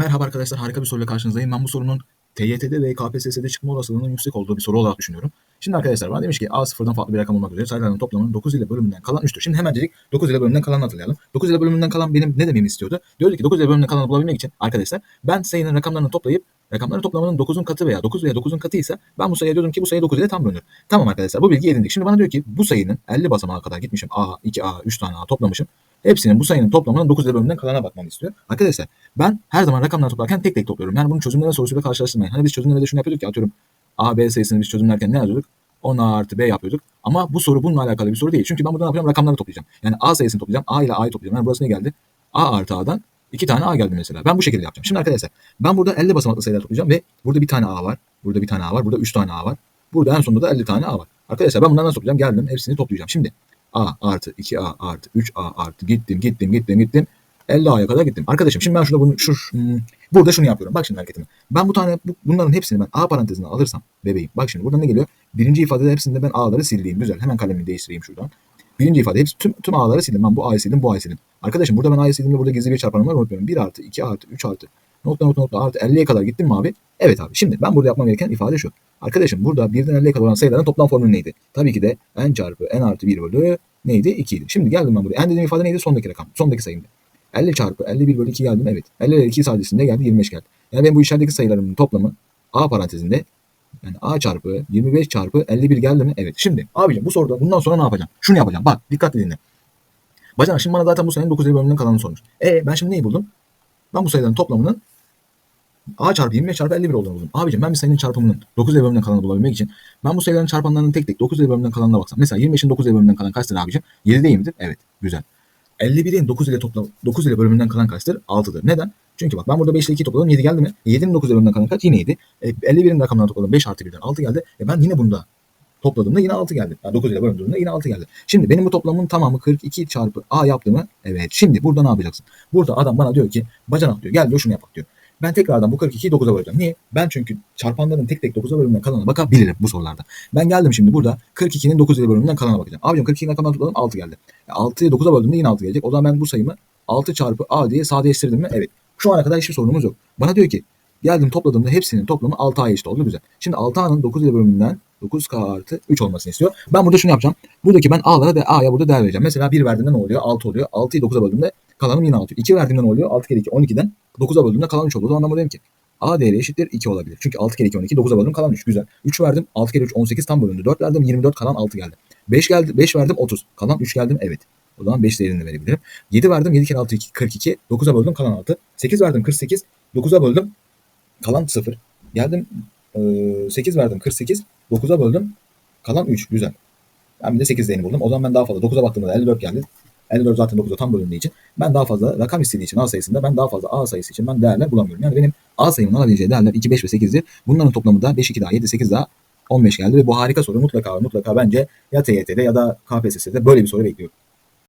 Merhaba arkadaşlar harika bir soruyla karşınızdayım. Ben bu sorunun TYT'de ve KPSS'de çıkma olasılığının yüksek olduğu bir soru olarak düşünüyorum. Şimdi arkadaşlar bana demiş ki A sıfırdan farklı bir rakam olmak üzere sayıların toplamının 9 ile bölümünden kalan 3'tür. Şimdi hemencecik 9 ile bölümünden kalanı hatırlayalım. 9 ile bölümünden kalan benim ne dememi istiyordu? Diyordu ki 9 ile bölümünden kalanı bulabilmek için arkadaşlar ben sayının rakamlarını toplayıp rakamların toplamının 9'un katı veya 9 veya 9'un katıysa ben bu sayıya diyordum ki bu sayı 9 ile tam bölünür. Tamam arkadaşlar bu bilgiyi edindik. Şimdi bana diyor ki bu sayının 50 basamağa kadar gitmişim. A, 2A, 3 tane A toplamışım. Hepsinin bu sayının toplamının 9 ile bölümünden kalana bakmamı istiyor. Arkadaşlar ben her zaman rakamları toplarken tek tek topluyorum. Yani bunu çözümleme sorusuyla karşılaştırmayın. Hani biz çözümlemede şunu yapıyorduk ya atıyorum A, B sayısını biz çözümlerken ne yazıyorduk? 10 artı B yapıyorduk. Ama bu soru bununla alakalı bir soru değil. Çünkü ben burada ne yapacağım? Rakamları toplayacağım. Yani A sayısını toplayacağım. A ile A'yı toplayacağım. Yani burası ne geldi? A artı A'dan 2 tane A geldi mesela. Ben bu şekilde yapacağım. Şimdi arkadaşlar ben burada 50 basamaklı sayılar toplayacağım ve burada bir tane A var. Burada bir tane A var. Burada 3 tane A var. Burada en sonunda da 50 tane A var. Arkadaşlar ben bunları nasıl toplayacağım? Geldim hepsini toplayacağım. Şimdi A artı 2A artı 3A artı gittim gittim gittim gittim. 50A'ya kadar gittim. Arkadaşım şimdi ben şurada bunu şu hmm, burada şunu yapıyorum. Bak şimdi hareketimi. Ben bu tane bu, bunların hepsini ben A parantezine alırsam bebeğim. Bak şimdi burada ne geliyor? Birinci ifadede hepsinde ben A'ları sildiğim. Güzel. Hemen kalemimi değiştireyim şuradan. Birinci ifade hepsi tüm, tüm A'ları sildim. Ben bu A'yı sildim, bu A'yı sildim. Arkadaşım burada ben A'yı sildim ve burada gizli bir çarpanım var unutmuyorum. 1 artı 2 artı 3 artı nokta nokta nokta artı 50'ye kadar gittim mi abi? Evet abi. Şimdi ben burada yapmam gereken ifade şu. Arkadaşım burada 1'den 50'ye kadar olan sayıların toplam formülü neydi? Tabii ki de n çarpı n artı 1 bölü neydi? 2 idi. Şimdi geldim ben buraya. n dediğim ifade neydi? Sondaki rakam. Sondaki sayımdı. 50 çarpı 51 bölü 2 geldim. Evet. 50 ile 2 sadesinde geldi 25 geldi. Yani benim bu içerideki sayılarımın toplamı A parantezinde yani A çarpı 25 çarpı 51 geldi mi? Evet. Şimdi abicim bu soruda bundan sonra ne yapacağım? Şunu yapacağım. Bak dikkatli dinle. Bacanak şimdi bana zaten bu sayının 9 bölümünden kalanını sormuş. E ben şimdi neyi buldum? Ben bu sayıların toplamının A çarpı 25 çarpı 51 olduğunu buldum. Abicim ben bir sayının çarpımının 9 bölümünden kalanını bulabilmek için ben bu sayıların çarpanlarının tek tek 9 bölümünden kalanına baksam. Mesela 25'in 9 bölümünden kalan kaçtır abicim? 7 değil midir? Evet. Güzel. 51'in 9 ile toplam 9 ile bölümünden kalan kaçtır? 6'dır. Neden? Çünkü bak ben burada 5 ile 2 topladım 7 geldi mi? E, 7'nin 9 bölümünden kalan kaç? Yine 7. E, 51'in rakamlarını topladım 5 artı 1'den 6 geldi. E, ben yine bunda topladığımda yine 6 geldi. Yani 9 ile böldüğümde yine 6 geldi. Şimdi benim bu toplamın tamamı 42 çarpı A yaptığımı evet. Şimdi burada ne yapacaksın? Burada adam bana diyor ki bacanak diyor gel diyor şunu yapak diyor. Ben tekrardan bu 42'yi 9'a böleceğim. Niye? Ben çünkü çarpanların tek tek 9'a bölümünden kalana bakabilirim bu sorularda. Ben geldim şimdi burada 42'nin 9 ile bölümünden kalana bakacağım. Abicim 42'nin rakamlarını topladım 6 geldi. E, 6'yı 9'a böldüğümde yine 6 gelecek. O zaman ben bu sayımı 6 çarpı A diye sadeleştirdim mi? Evet. Şu ana kadar hiçbir sorunumuz yok. Bana diyor ki geldim topladığımda hepsinin toplamı 6A'ya eşit oldu. Güzel. Şimdi 6A'nın 9 ile bölümünden 9K artı 3 olmasını istiyor. Ben burada şunu yapacağım. Buradaki ben A'lara da A'ya burada değer vereceğim. Mesela 1 verdiğimde ne oluyor? 6 oluyor. 6'yı 9'a böldüğümde kalanım yine 6. 2 verdiğimde ne oluyor? 6 kere 2 12'den 9'a böldüğümde kalan 3 oldu. O ben buradayım ki A değeri eşittir 2 olabilir. Çünkü 6 kere 2 12 9'a böldüm kalan 3 güzel. 3 verdim 6 kere 3 18 tam bölündü. 4 verdim 24 kalan 6 geldi. 5 geldi 5 verdim 30 kalan 3 geldim evet. O zaman 5 değerini de verebilirim. 7 verdim 7 kere 6 2, 42 9'a böldüm kalan 6. 8 verdim 48 9'a böldüm kalan 0. Geldim e, 8 verdim 48 9'a böldüm kalan 3 güzel. Ben bir de 8 değerini buldum. O zaman ben daha fazla 9'a baktığımda 54 geldi. 54 zaten 9'a tam bölündüğü için ben daha fazla rakam istediği için A sayısında ben daha fazla A sayısı için ben değerler bulamıyorum. Yani benim A sayımın alabileceği değerler 2, 5 ve 8'dir. Bunların toplamı da 5, 2 daha 7, 8 daha 15 geldi ve bu harika soru mutlaka mutlaka bence ya TYT'de ya da KPSS'de böyle bir soru bekliyorum.